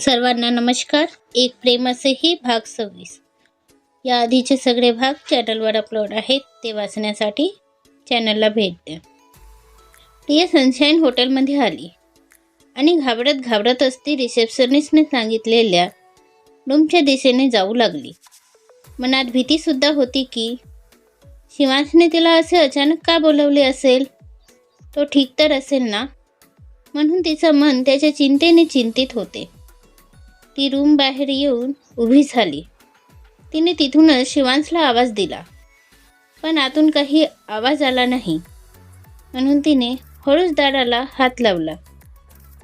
सर्वांना नमस्कार. एक प्रेम असेही भाग सव्वीस. या आधीचे सगळे भाग चॅनलवर अपलोड आहेत ते वाचण्यासाठी चॅनलला भेट द्या. प्रिया सनशाईन हॉटेलमध्ये आली. आणि घाबरत घाबरत असती रिसेप्शनिस्टने सांगितलेल्या रूमच्या दिशेने जाऊ लागली. मनात भीतीसुद्धा होती की शिवांशने तिला असे अचानक का बोलवले असेल? तो ठीक तर असेल ना? म्हणून तिचं मन त्याच्या चिंतेने चिंतित होते. ती रूम बाहेर येऊन उभी झाली. तिने तिथूनच शिवांशला आवाज दिला. पण आतून काही आवाज आला नाही. म्हणून तिने हळूच दाराला हात लावला.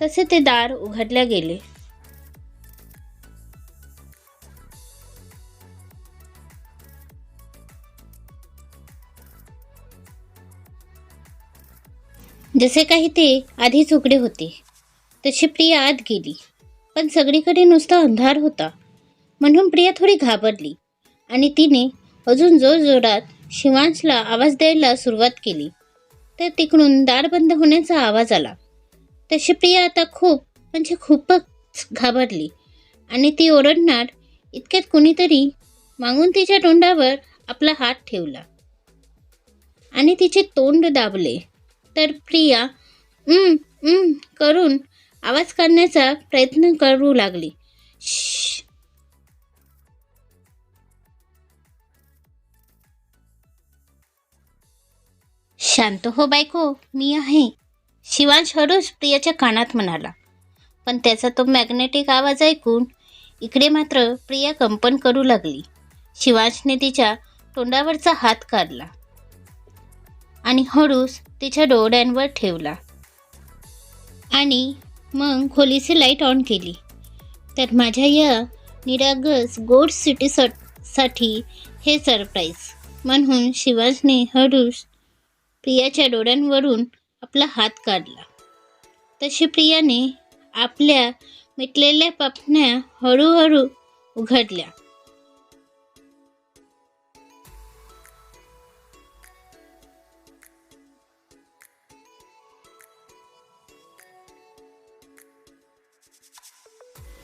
तसे ते दार उघडल्या गेले. जसे काही ते आधीच उघडे होते तशी प्रिया आत गेली. पण सगळीकडे नुसता अंधार होता. म्हणून प्रिया थोडी घाबरली आणि तिने अजून जोरजोरात शिवांशला आवाज द्यायला सुरुवात केली. तर तिकडून दार बंद होण्याचा आवाज आला. तशी प्रिया आता खूप म्हणजे खूपच घाबरली आणि ती ओरडणार इतक्यात कुणीतरी मागून तिच्या तोंडावर आपला हात ठेवला. आणि तिचे तोंड दाबले. तर प्रिया "उम, उम" करून आवाज करण्याचा प्रयत्न करू लागली. शांत हो बायको मी आहे. शिवांश हळूच प्रियाच्या कानात म्हणाला. पण त्याचा तो मॅग्नेटिक आवाज ऐकून इकडे मात्र प्रिया कंपन करू लागली. शिवांशने तिच्या तोंडावरचा हात काढला आणि हळूच तिच्या डोळ्यांवर ठेवला. आणि मग खोलीची लाइट ऑन केली. तर माझ्या या निरागस गोड सिटी साठी हे सरप्राईज. म्हणून शिवाजने हळूस प्रियाच्या डोळ्यांवरून आपला हात काढला. तशी प्रियाने आपल्या मिटलेल्या पापण्या हळूहळू उघडल्या.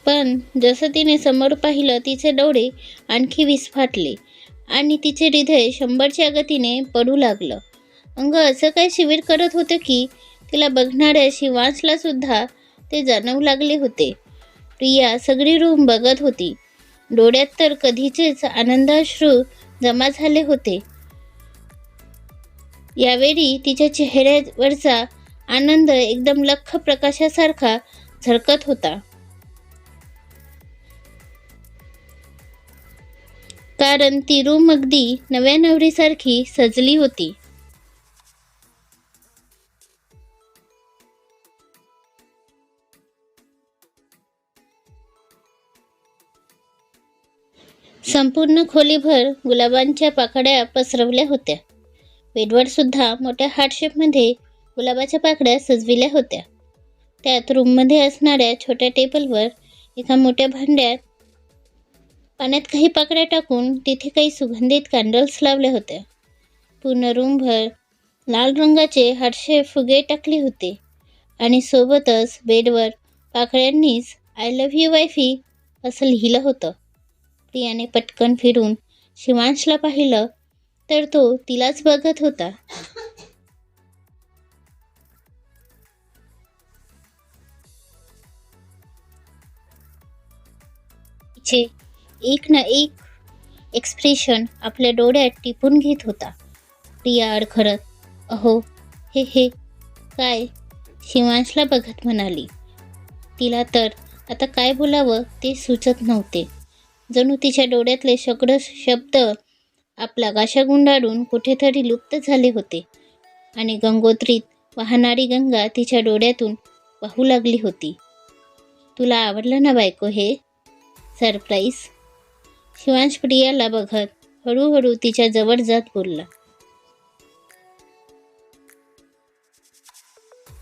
पण जसं तिने समोर पाहिलं तिचे डोळे आणखी विस्फाटले आणि तिचे हृदय शंभरच्या गतीने पडू लागलं. अंग असं काय शिबिर करत होतं की तिला बघणाऱ्या शिवांशला सुद्धा ते जाणवू लागले होते. प्रिया सगळी रूम बघत होती. डोळ्यात तर कधीचेच आनंदाश्रू जमा झाले होते. यावेळी तिच्या चेहऱ्यावरचा आनंद एकदम लख्ख प्रकाशासारखा झळकत होता. कारण ती रूम अगदी नव्या नवरीसारखी सजली होती. संपूर्ण खोलीभर गुलाबांच्या पाकड्या पसरवल्या होत्या. वेडवर सुद्धा मोठ्या हार्टशेपमध्ये गुलाबाच्या पाकड्या सजविल्या होत्या. त्यात रूममध्ये असणाऱ्या छोट्या टेबलवर एका मोठ्या भांड्यात पाण्यात काही पाकड्या टाकून तिथे काही सुगंधित कॅन्डल्स लावले होते. पूर्ण रूमभर लाल रंगाचे हाडशे फुगे टाकले होते. आणि सोबतच बेडवर पाकड्यांनीच आय लव्ह यू वायफी असं लिहिलं होतं. प्रियाने पटकन फिरून शिवांशला पाहिलं तर तो तिलाच बघत होता. तिचे एक ना एक एक्सप्रेशन आपल्या डोळ्यात टिपून घेत होता. प्रिया अडखरत अहो हे हे काय? शिवांशला बघत म्हणाली. तिला तर आता काय बोलावं ते सुचत नव्हते. जणू तिच्या डोळ्यातले सगळं शब्द आपला गाशा गुंडाळून कुठेतरी लुप्त झाले होते आणि गंगोत्रीत वाहणारी गंगा तिच्या डोळ्यातून वाहू लागली होती. तुला आवडलं ना बायको हे? सरप्राईज? शिवांश प्रियाला बघत हळूहळू तिच्या जवळ जात बोलला.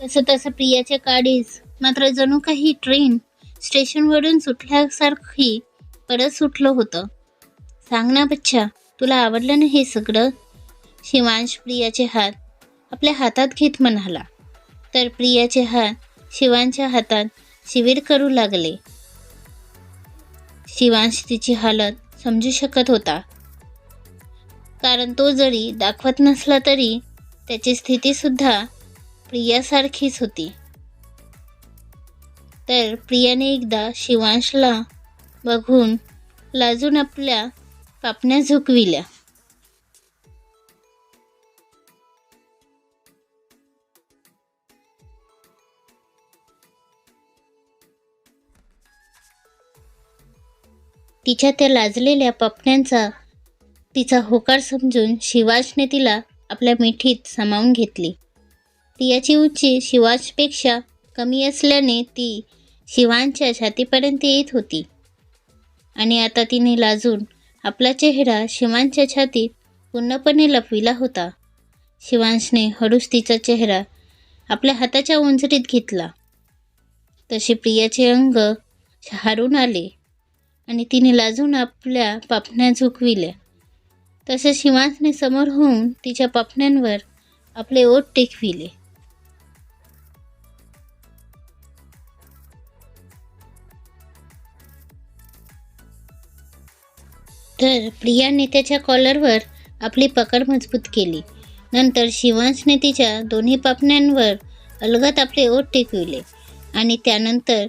तसं तसं प्रियाच्या काडीस मात्र जणू काही ट्रेन स्टेशनवरून सुटल्यासारखी परत सुटलं होतं. सांग ना बच्चा तुला आवडलं ना हे सगळं? शिवांश प्रियाचे हात आपल्या हातात घेत म्हणाला. तर प्रियाचे हात शिवांच्या हातात शिवीर करू लागले. शिवांश तिची हालत समजू शकत होता. कारण तो जरी दाखवत नसला तरी त्याची स्थितीसुद्धा प्रियासारखीच होती. तर प्रियाने एकदा शिवांशला बघून लाजून आपल्या पापण्या झुकविल्या. तिच्या त्या लाजलेल्या पपण्यांचा तिचा होकार समजून शिवाजने तिला आपल्या मिठीत सामावून घेतली. प्रियाची उंची शिवाजपेक्षा कमी असल्याने ती शिवांच्या छातीपर्यंत येत होती. आणि आता तिने लाजून आपला चेहरा शिवांच्या छातीत पूर्णपणे लपविला होता. शिवांशने हळूच तिचा चेहरा आपल्या हाताच्या उंजरीत घेतला. तसे प्रियाचे अंग हारून आले. आणि तिने लाजून आपल्या पापण्या झुकविल्या. तसे शिवांशने समोर होऊन तिच्या पापण्यांवर आपले ओठ टेकविले. तर प्रियाने त्याच्या कॉलरवर आपली पकड मजबूत केली. नंतर शिवांशने तिच्या दोन्ही पापण्यांवर अलगत आपले ओठ टेकविले आणि त्यानंतर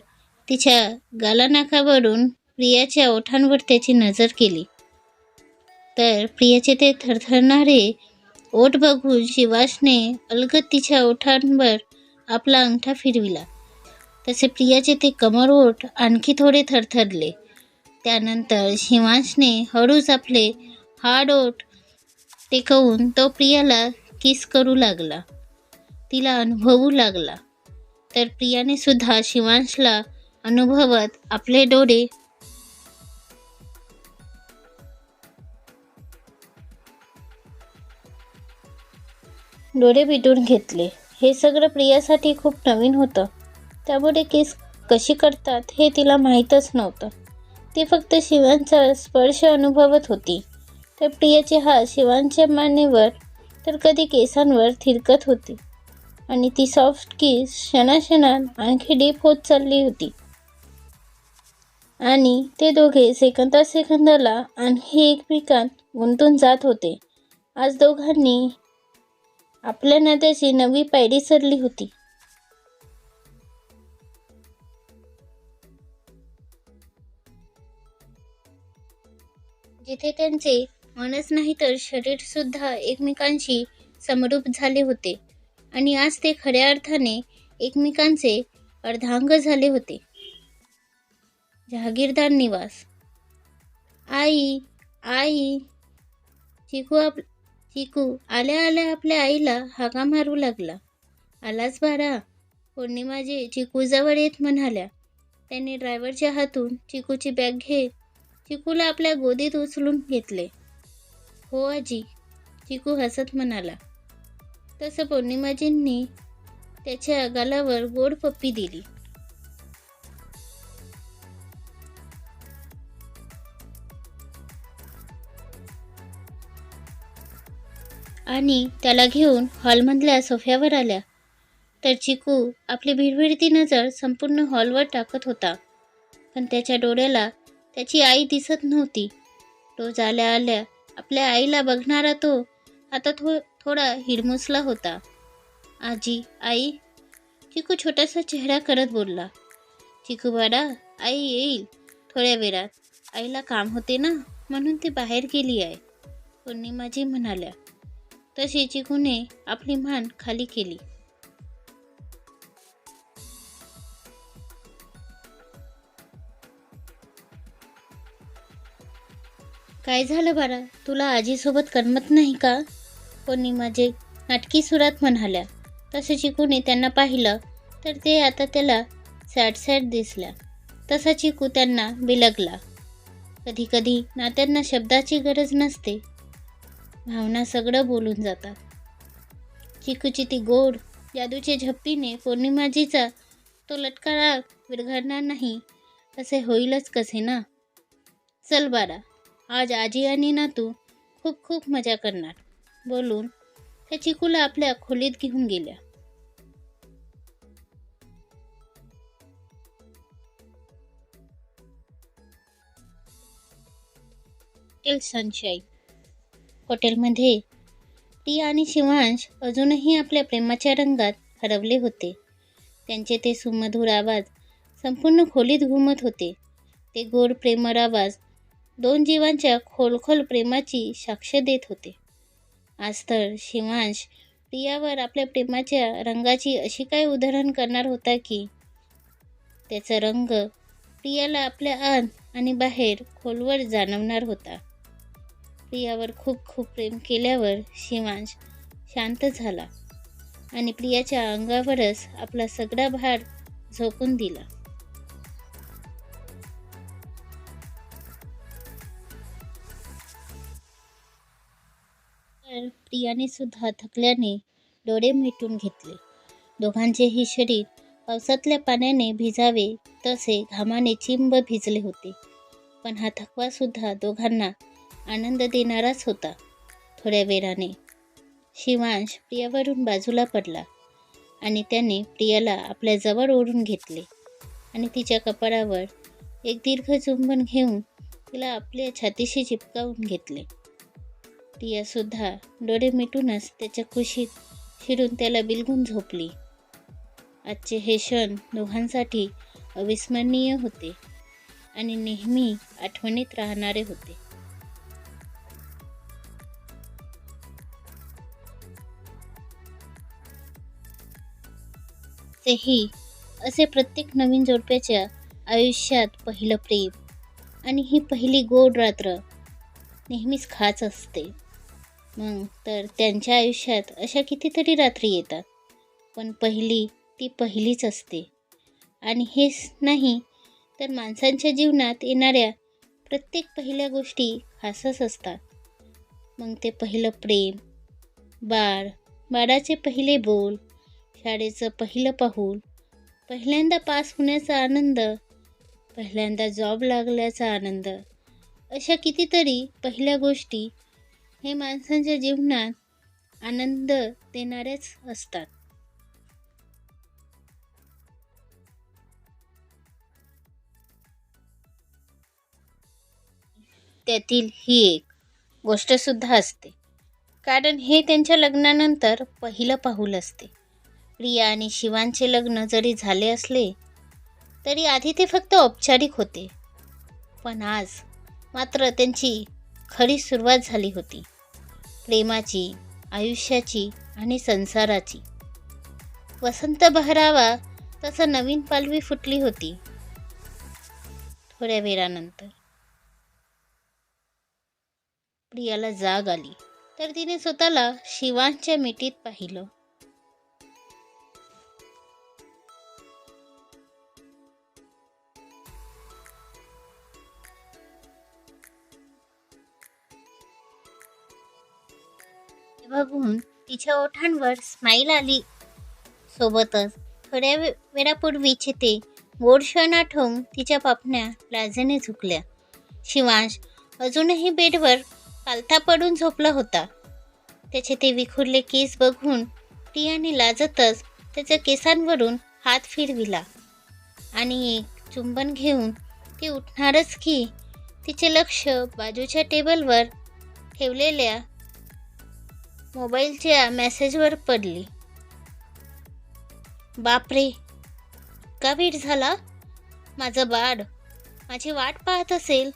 तिच्या गालानाकावरून प्रियाच्या ओठांवर त्याची नजर केली. तर प्रियाचे ते थरथरणारे ओठ बघून शिवाशने अलगत तिच्या ओठांवर आपला अंगठा फिरविला. तसे प्रियाचे ते कमर ओठ आणखी थोडे थरथरले. त्यानंतर शिवांशने हळूच आपले हाड ओठ टेकवून तो प्रियाला किस करू लागला. तिला अनुभवू लागला. तर प्रियाने सुद्धा शिवांशला अनुभवत आपले डोळे डोळे मिटून घेतले. हे सगळं प्रियासाठी खूप नवीन होतं. त्यामुळे केस कशी करतात हे तिला माहीतच नव्हतं. ती फक्त शिवांचा स्पर्श अनुभवत होती. तर प्रियाचे हात शिवांच्या मानेवर तर कधी केसांवर थिरकत होती. आणि ती सॉफ्ट किस क्षणाक्षणात आणखी डीप होत चालली होती. आणि ते दोघे सेकंदा सेकंदाला आणखी एकमेकांत गुंतून जात होते. आज दोघांनी आपल्या नात्याची नवी पायरी सरली होती. जिथे त्यांचे मनच नाही तर शरीर सुद्धा एकमेकांशी समरूप झाले होते आणि आज ते खऱ्या अर्थाने एकमेकांचे अर्धांग झाले होते. जहागीरदार निवास. आई आई चिकू आप चिकू आल्या आल्या आपल्या आईला हाका मारू लागला. आलाच बारा पौर्णिमाजी चिकूजवळ येत म्हणाल्या. त्यांनी ड्रायव्हरच्या हातून चिकूची बॅग घेत चिकूला आपल्या गोदीत उचलून घेतले. हो आजी चिकू हसत म्हणाला. तसं पौर्णिमाजींनी त्याच्या गालावर गोड पप्पी दिली. आणि त्याला घेऊन हॉलमधल्या सोफ्यावर आल्या. तर चिकू आपली भिडभिडती नजर संपूर्ण हॉलवर टाकत होता. पण त्याच्या डोळ्याला त्याची आई दिसत नव्हती. तो आल्या आल्या आपल्या आईला बघणारा तो आता थो थोडा हिडमुसला होता. आजी आई चिकू छोटासा चेहरा करत बोलला. चिकू बाडा आई येईल. थोड्या वेळात आईला काम होते ना म्हणून ती बाहेर गेली आहे. पौर्णिमाजी म्हणाल्या. तशी चिकूने आपली मान खाली केली. काय झालं बाळा? तुला आजीसोबत करमत नाही का? कोणी माझे नाटकी सुरात म्हणाल्या. तसे चिकूने त्यांना पाहिलं तर ते आता त्याला सॅड सॅड दिसल्या. तसा चिकू त्यांना बिलगला. कधी कधी नात्यांना शब्दाची गरज नसते. भावना सगळं बोलून जातात. चिकूची ती गोड जादूच्या झप्पीने पौर्णिमाजीचा तो लटकारा विरघळणार नाही असे होईलच कसे ना? चल बारा आज आजी आणि नातू खूप खूप मजा करणार बोलून त्या चिकूला आपल्या खोलीत घेऊन गेल्या. हॉटेल सनशाईन हॉटेलमध्ये. प्रिया आणि शिवांश अजूनही आपल्या प्रेमाच्या रंगात हरवले होते. त्यांचे ते सुमधुर आवाज संपूर्ण खोलीत घुमत होते. ते गोड प्रेमळ आवाज दोन जीवांच्या खोलखोल प्रेमाची साक्ष देत होते. आज तर शिवांश प्रियावर आपल्या प्रेमाच्या रंगाची अशी काय उदाहरण करणार होता की? त्याचा रंग प्रियाला आपल्या आत आणि बाहेर खोलवर जाणवणार होता. प्रियावर खूप खूप प्रेम केल्यावर शिवांश शांत झाला आणि प्रियाच्या अंगावरच आपला सगळा भार झोकून दिला. तर प्रियाने सुद्धा थकल्याने डोळे मिटून घेतले. दोघांचेही शरीर पावसातल्या पाण्याने भिजावे तसे घामाने चिंब भिजले होते. पण हा थकवा सुद्धा दोघांना आनंद देणाराच होता. थोड्या वेळाने शिवांश प्रियावरून बाजूला पडला आणि त्याने प्रियाला आपल्या जवळ ओढून घेतले आणि तिच्या कपाळावर एक दीर्घ चुंबन घेऊन तिला आपल्या छातीशी चिपकावून घेतले. प्रियासुद्धा डोळे मिटूनच त्याच्या खुशीत शिरून त्याला बिलगून झोपली. आजचे हे क्षण दोघांसाठी अविस्मरणीय होते आणि नेहमी आठवणीत राहणारे होते. तेही असे प्रत्येक नवीन जोडप्याच्या आयुष्यात पहिलं प्रेम आणि ही पहिली गोड रात्र नेहमीच खास असते. मग तर त्यांच्या आयुष्यात अशा कितीतरी रात्री येतात पण पहिली ती पहिलीच असते. आणि हेच नाही तर माणसांच्या जीवनात येणाऱ्या प्रत्येक पहिल्या गोष्टी खासच असतात. मग ते पहिलं प्रेम बाळ बाळाचे पहिले बोल शाळेचं पहिलं पाहून पहिल्यांदा पास होण्याचा आनंद पहिल्यांदा जॉब लागल्याचा आनंद. अशा कितीतरी पहिल्या गोष्टी हे माणसांच्या जीवनात आनंद देणाऱ्याच असतात. त्यातील ही एक गोष्टसुद्धा असते. कारण हे त्यांच्या लग्नानंतर पहिलं पाहुल असते. प्रिया आणि शिवांचे लग्न जरी झाले असले तरी आधी ते फक्त औपचारिक होते. पण आज मात्र त्यांची खरी सुरुवात झाली होती. प्रेमाची आयुष्याची आणि संसाराची. वसंत बहरावा तसं नवीन पालवी फुटली होती. थोड्या वेळानंतर. प्रियाला जाग आली. तर तिने स्वतःला शिवांच्या मिठीत पाहिलं. बघून तिच्या ओठांवर स्माईल आली. सोबतच थोड्या वेळापूर्वीचे ते गोड क्षण आठवून तिच्या पापण्या लाजेने झुकल्या. शिवांश अजूनही बेडवर पालथा पडून झोपला होता. त्याचे ते विखुरले केस बघून प्रियाने लाजतच त्याच्या केसांवरून हात फिरविला. आणि एक चुंबन घेऊन ती उठणारच की तिचे लक्ष बाजूच्या टेबलवर ठेवलेल्या मोबाईलच्या मेसेजवर पडली. बापरे का वेळ झाला? माझं बाळ माझी वाट पाहत असेल.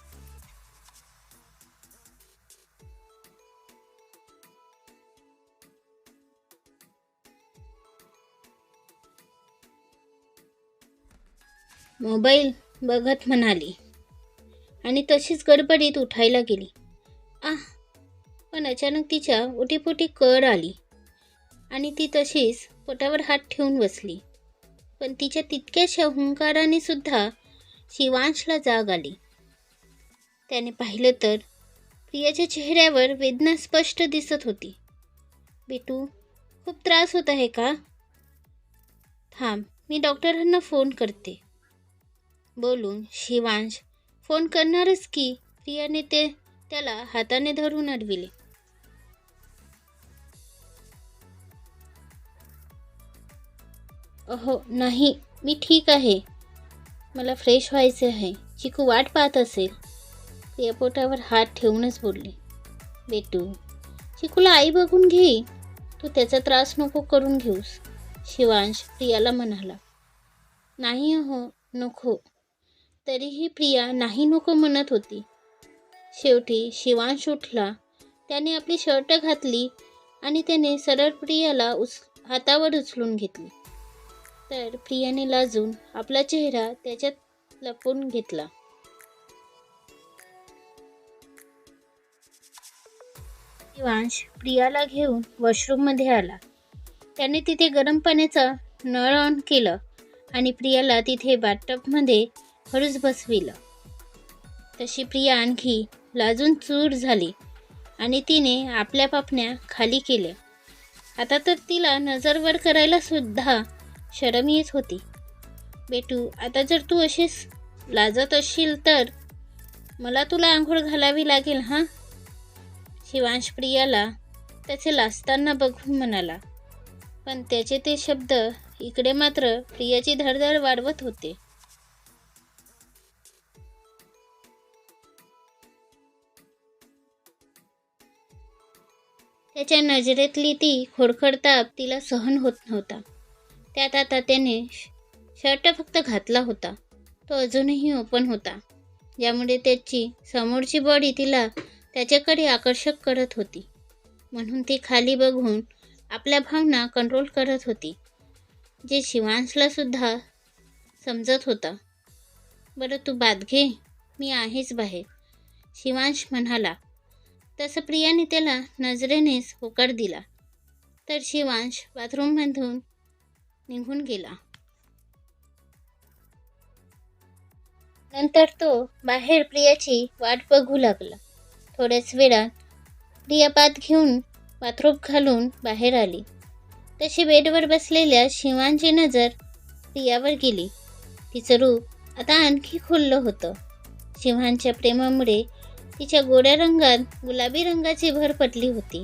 मोबाईल बघत म्हणाली आणि तशीच गडबडीत उठायला गेली. आह पण अचानक तिच्या उटीपुटी कळ आली आणि ती तशीच पोटावर हात ठेवून बसली. पण तिच्या तितक्याशा हुंकाराने सुद्धा शिवांशला जाग आली. त्याने पाहिलं तर प्रियाच्या चेहऱ्यावर वेदना स्पष्ट दिसत होती. बेटू खूप त्रास होत आहे का? थांब मी डॉक्टरांना फोन करते. बोलून शिवांश फोन करणारच की प्रियाने ते त्याला हाताने धरून अडविले. अहो नाही मी ठीक आहे. मला फ्रेश व्हायचे आहे. चिकू वाट पाहत असेल. प्रिया पोटावर हात ठेवूनच बोलली. बेटू चिकूला आई बघून घे. तू त्याचा त्रास नको करून घेऊस शिवांश प्रियाला म्हणाला. नाही अहो नको. तरीही प्रिया नाही नको म्हणत होती. शेवटी शिवांश उठला. त्याने आपली शर्ट घातली आणि त्याने सरळ प्रियाला उच हातावर उचलून घेतली. तर प्रियाने लाजून आपला चेहरा त्याच्यात लपवून घेतला. दिवांश प्रियाला घेऊन वॉशरूममध्ये आला. त्याने तिथे गरम पाण्याचा नळ ऑन केलं आणि प्रियाला तिथे बाथटबमध्ये हळूच बसविलं. तशी प्रिया आणखी लाजून चूर झाली आणि तिने आपल्या पापण्या खाली केल्या. आता तर तिला नजरवर करायला सुद्धा शरम येत होती. बेटू आता जर तू अशीच लाजत असशील तर मला तुला आंघोळ घालावी लागेल हां? शिवांश प्रियाला त्याचे लाजताना बघून म्हणाला. पण त्याचे ते शब्द इकडे मात्र प्रियाची धडधड वाढवत होते. त्याच्या नजरेतली ती खोडखडताप तिला सहन होत नव्हता. त्यात आता त्याने शर्ट फक्त घातला होता. तो अजूनही ओपन होता. ज्यामुळे त्याची समोरची बॉडी तिला त्याच्याकडे आकर्षक करत होती. म्हणून ती खाली बघून आपल्या भावना कंट्रोल करत होती. जे शिवांशला सुद्धा समजत होता. बरं तू बाद घे. मी आहेच बाहेर. शिवांश म्हणाला. तसं प्रियाने त्याला नजरेनेच होकार दिला. तर शिवांश बाथरूममधून निघून गेला. नंतर तो बाहेर प्रियाची वाट बघू लागला. थोड्याच वेळात प्रिया पात घेऊन बाथरूप घालून बाहेर आली. तशी बेडवर बसलेल्या शिवांची नजर प्रियावर गेली. तिचं रूप आता आणखी खुललं होतं. शिवांच्या प्रेमामुळे तिच्या गोड्या रंगात गुलाबी रंगाची भर पडली होती.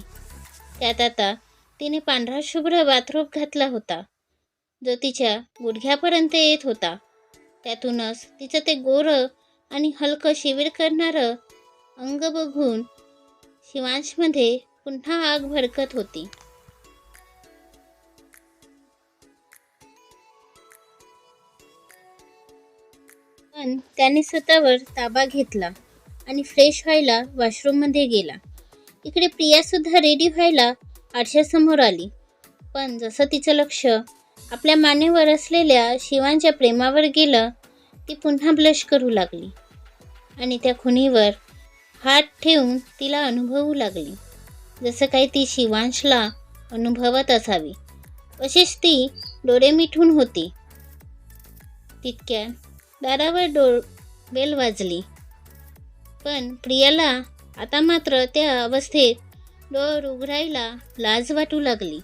त्यात आता तिने पांढरा शुभ्र बाथरूप घातला होता. जो तिच्या गुडघ्यापर्यंत येत होता. त्यातूनच तिचं ते गोरं आणि हलकं शिविर करणारं अंग बघून शिवांशमध्ये पुन्हा आग भडकत होती. पण त्याने स्वतःवर ताबा घेतला आणि फ्रेश व्हायला वॉशरूममध्ये गेला. इकडे प्रियासुद्धा रेडी व्हायला आरशासमोर आली. पण जसं तिचं लक्ष आपल्या मानेवर असलेल्या शिवांच्या प्रेमावर गेलं ती पुन्हा ब्लश करू लागली. आणि त्या खुणीवर हात ठेवून तिला अनुभवू लागली. जसं काही ती शिवांशला अनुभवत असावी अशीच ती डोळे मिठून होती. तितक्या दारावर डो बेल वाजली. पण प्रियाला आता मात्र त्या अवस्थेत डोर उघडायला लाज वाटू लागली.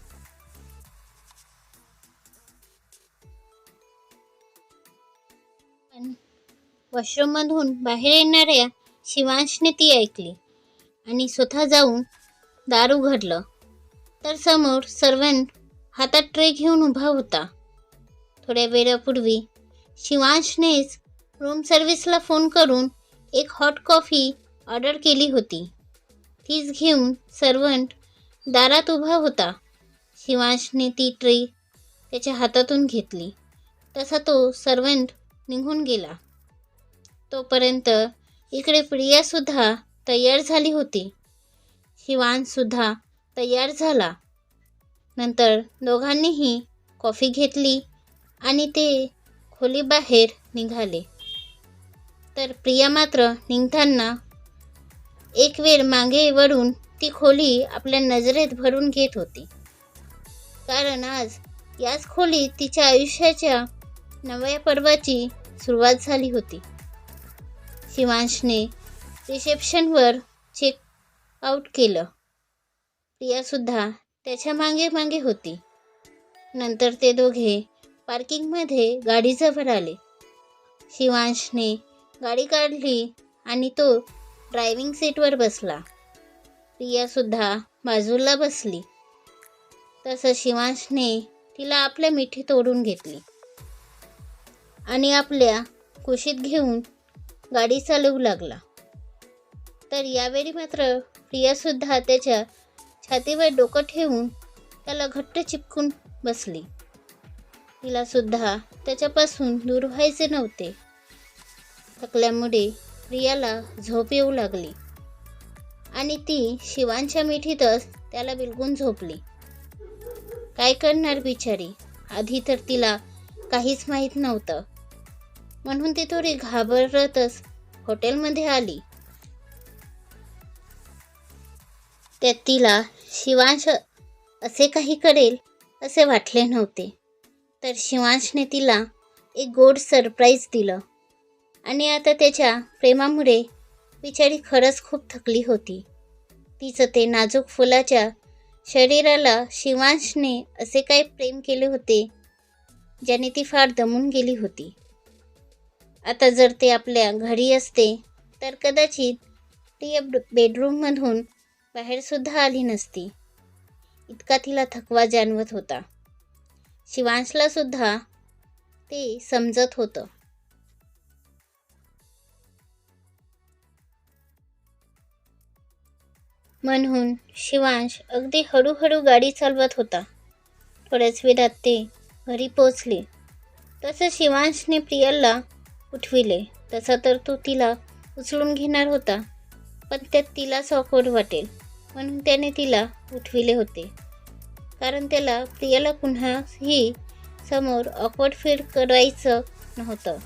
वॉशरूममधून बाहेर येणाऱ्या शिवांशने ती ऐकली आणि स्वतः जाऊन दार उघडलं तर समोर सर्वंट हातात ट्रे घेऊन उभा होता. थोड्या वेळापूर्वी शिवांशनेच रूम सर्व्हिसला फोन करून एक हॉट कॉफी ऑर्डर केली होती. तीच घेऊन सर्वंट दारात उभा होता. शिवांशने ती ट्रे त्याच्या हातातून घेतली. तसा तो सर्वंट निघून गेला. तोपर्यंत इकडे प्रियासुद्धा तयार झाली होती. शिवानसुद्धा तयार झाला. नंतर दोघांनीही कॉफी घेतली आणि ते खोलीबाहेर निघाले. तर प्रिया मात्र निघताना एक वेळ मागे वळून ती खोली आपल्या नजरेत भरून घेत होती. कारण आज याच खोलीत तिच्या आयुष्याच्या नव्या पर्वाची सुरुवात झाली होती. शिवांशने रिसेप्शनवर चेक आऊट केलं. प्रियासुद्धा त्याच्यामागे मागे होती. नंतर ते दोघे पार्किंगमध्ये गाडीजवळ आले. शिवांशने गाडी काढली आणि तो ड्रायव्हिंग सीटवर बसला. प्रियासुद्धा बाजूला बसली. तसं शिवांशने तिला आपल्या मिठी तोडून घेतली. आणि आपल्या कुशीत घेऊन गाडी चालवू लागला. तर यावेळी मात्र प्रियासुद्धा त्याच्या छातीवर डोकं ठेवून त्याला घट्ट चिपकून बसली. तिलासुद्धा त्याच्यापासून दूर व्हायचे नव्हते. थकल्यामुळे प्रियाला झोप येऊ लागली. आणि ती शिवांच्या मिठीतच त्याला बिलगून झोपली. काय करणार बिचारी? आधी तर तिला काहीच माहीत नव्हतं. म्हणून ती थोडी घाबरतच हॉटेलमध्ये आली. त्यात तिला शिवांश असे काही करेल असे वाटले नव्हते. तर शिवांशने तिला एक गोड सरप्राईज दिलं. आणि आता त्याच्या प्रेमामुळे बिचारी खरंच खूप थकली होती. तिचं ते नाजूक फुलाच्या शरीराला शिवांशने असे काही प्रेम केले होते ज्याने ती फार दमून गेली होती. आता जर ते आपल्या घरी असते तर कदाचित ती या बेडरूममधून बाहेरसुद्धा आली नसती. इतका तिला थकवा जाणवत होता. शिवांशला सुद्धा ते समजत होतं. म्हणून शिवांश अगदी हळूहळू गाडी चालवत होता. थोड्याच वेळात ते घरी पोचले तसं शिवांशने प्रियाला उठविले. तसा तर तो तिला उचलून घेणार होता पण त्यात तिलाच ऑकवर्ड वाटेल म्हणून त्याने तिला उठविले होते. कारण त्याला प्रियाला पुन्हाही समोर ऑकवर्ड फील करायचं नव्हतं.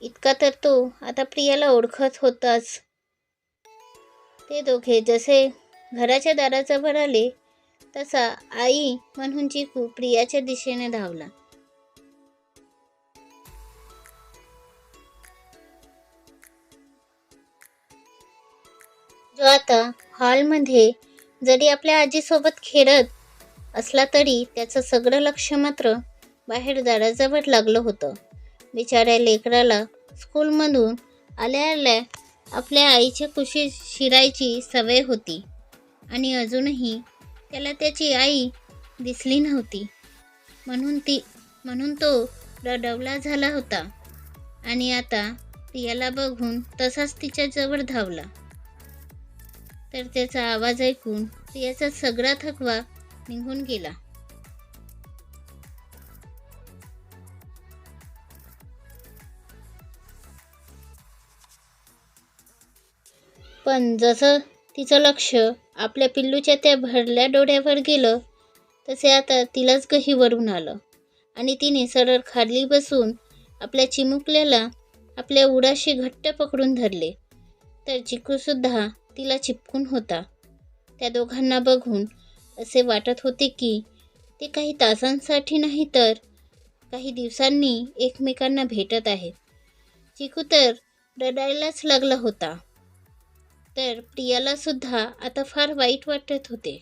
इतका तर तो आता प्रियाला ओळखत होताच. ते दोघे जसे घराच्या दाराजवळ आले तसा आई म्हणून चिकू प्रियाच्या दिशेने धावला. जो आता हॉलमध्ये जरी आपल्या आजीसोबत खेळत असला तरी त्याचं सगळं लक्ष मात्र बाहेर दाराजवळ लागलं होतं. बिचाऱ्या लेकराला स्कूलमधून आल्या आल्या आपल्या आईच्या कुशी शिरायची सवय होती आणि अजूनही त्याला त्याची आई दिसली नव्हती. म्हणून ती म्हणून तो रडवला झाला होता आणि आता प्रियाला बघून तसाच तिच्याजवळ धावला. तर त्याचा आवाज ऐकून प्रियाचा सगळा थकवा निघून गेला. पण जसं तिचं लक्ष आपल्या पिल्लूच्या त्या भरल्या डोळ्यावर गेलं तसे आता तिलाच गहीवरून आलं. आणि तिने सरळ खाली बसून आपल्या चिमुकल्याला आपल्या उडाशी घट्ट पकडून धरले. तर चिकूसुद्धा तिला चिपकून होता. त्या दोघांना बघून असे वाटत होते की ते काही तासांसाठी नाही तर काही दिवसांनी एकमेकांना भेटत आहेत. चिकू तर रडायलाच लागला होता. तर प्रियाला सुद्धा आता फार वाईट वाटत होते.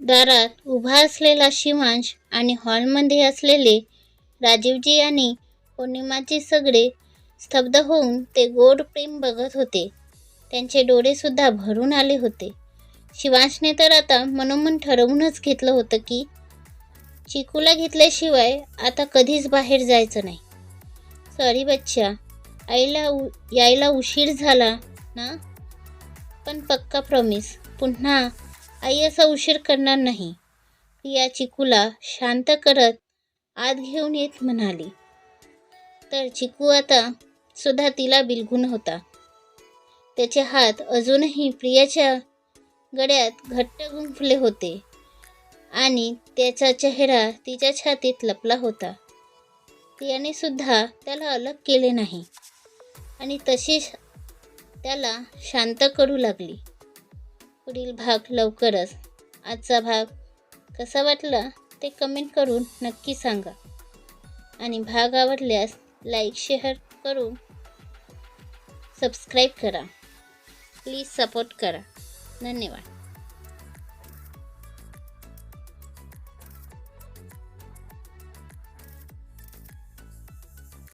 दारात उभा असलेला शिवांश आणि हॉलमध्ये असलेले राजीवजी आणि पौर्णिमाचे सगळे स्तब्ध होऊन ते गोड प्रेम बघत होते. त्यांचे डोळेसुद्धा भरून आले होते. शिवांशने तर आता मनोमन ठरवूनच घेतलं होतं की चिकूला घेतल्याशिवाय आता कधीच बाहेर जायचं नाही. सॉरी बच्चा आईला उ यायला उशीर झाला ना? पण पक्का प्रॉमिस पुन्हा आई असा उशीर करणार नाही. या चिकूला शांत करत आत घेऊन येत म्हणाली. तर चिकू आता सुद्धा तिला बिलगून होता. त्याचे हात अजूनही प्रियाच्या गड्यात घट्ट गुंफले होते आणि त्याचा चेहरा तिच्या छातीत लपला होता. प्रियाने सुद्धा त्याला अलग केले नाही आणि तशीच त्याला शांत करू लागली. पुढील भाग लवकरच आजचा भाग कसा वाटला ते कमेंट करून नक्की सांगा. आणि भाग आवडल्यास लाईक शेअर करून सबस्क्राईब करा. प्लीज सपोर्ट करा. धन्यवाद.